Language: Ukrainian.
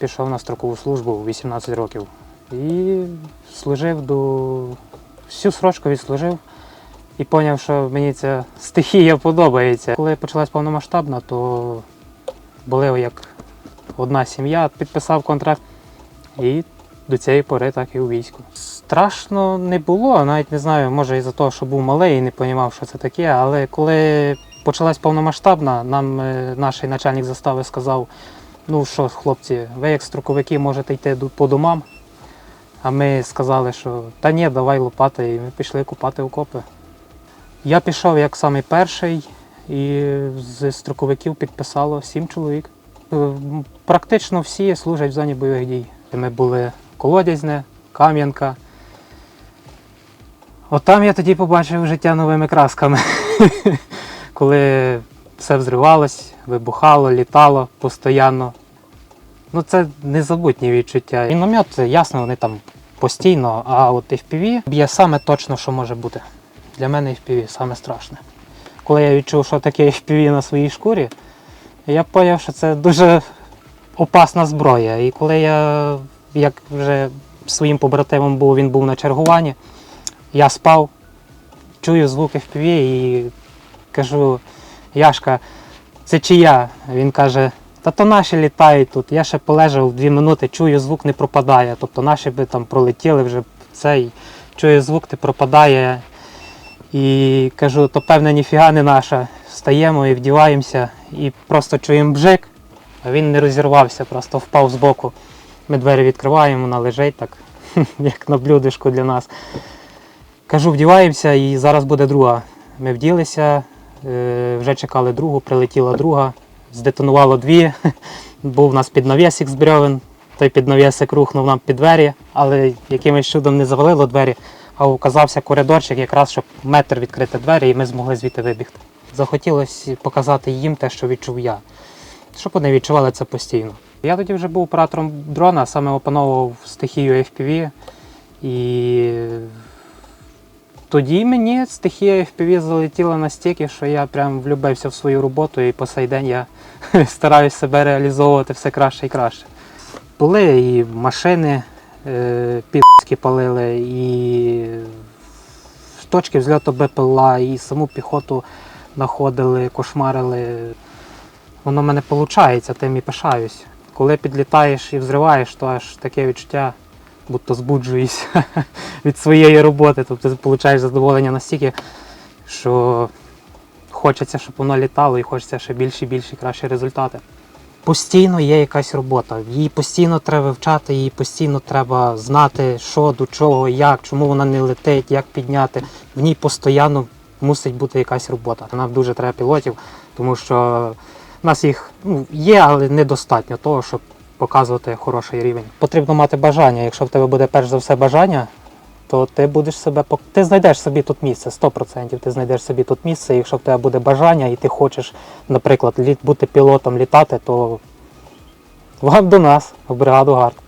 Пішов на строкову службу 18 років і служив до всю срочку відслужив і зрозумів, що мені ця стихія подобається. Коли почалась повномасштабна, то були як одна сім'я, підписав контракт і до цієї пори так і у війську. Страшно не було, навіть не знаю, може із-за того, що був малий і не розумів, що це таке, але коли почалась повномасштабна, нам е, наш начальник застави сказав, ну що, хлопці, ви як строковики можете йти по домам. А ми сказали, що та ні, давай лопати, і ми пішли купати окопи. Я пішов як самий перший, і з строковиків підписало сім чоловік. Е, Практично всі служать в зоні бойових дій. Ми були Колодязне, Кам'янка. От там я тоді побачив життя новими красками. Коли все взривалось, вибухало, літало постійно. Ну це незабутні відчуття. Міномет, ясно, вони там постійно, а от FPV б'є саме точно, що може бути. Для мене FPV саме страшне. Коли я відчув, що таке FPV на своїй шкурі, я зрозумів, що це дуже опасна зброя. І коли я, як вже своїм побратимом був, він був на чергуванні, я спав, чую звук FPV і кажу, Яшка, це чия? Він каже, та то наші літають тут. Я ще полежав дві минути, чую, звук не пропадає. Тобто наші би там пролетіли вже цей, чую, звук не пропадає. І кажу, то певне ніфіга не наша. Встаємо і вдіваємося, і просто чуємо бжик, а він не розірвався, просто впав збоку. Ми двері відкриваємо, вона лежить так, як на блюдечку для нас. Кажу, вдіваємося, і зараз буде друга. Ми вділися, вже чекали другу, прилетіла друга, здетонувало дві. Був у нас піднавісик з брьовен, той піднавісик рухнув нам під двері, але якимось чудом не завалило двері, а оказався коридорчик, якраз щоб метр відкрити двері, і ми змогли звідти вибігти. Захотілося показати їм те, що відчув я, щоб вони відчували це постійно. Я тоді вже був оператором дрона, саме опановував стихію FPV. І тоді мені стихія FPV залетіла настільки, що я прям влюбився в свою роботу і по сей день я стараюся себе реалізовувати все краще і краще. Були і машини е, підські палили, і точки взльоту БПЛА, і саму піхоту знаходили, кошмарили. Воно в мене виходить, тим і пишаюсь. Коли підлітаєш і взриваєш, то аж таке відчуття, будто збуджуєшся від своєї роботи. Тобто ти отримуєш задоволення настільки, що хочеться, щоб воно літало, і хочеться ще більші, і більші, кращі результати. Постійно є якась робота, її постійно треба вивчати, її постійно треба знати, що, до чого, як, чому вона не летить, як підняти. В ній постійно мусить бути якась робота. Нам дуже треба пілотів, тому що в нас їх ну, є, але недостатньо того, щоб показувати хороший рівень. Потрібно мати бажання. Якщо в тебе буде перш за все бажання, то ти будеш себе ти знайдеш собі тут місце, 100% ти знайдеш собі тут місце. Якщо в тебе буде бажання і ти хочеш, наприклад, бути пілотом літати, то вам до нас, в бригаду ГАРД.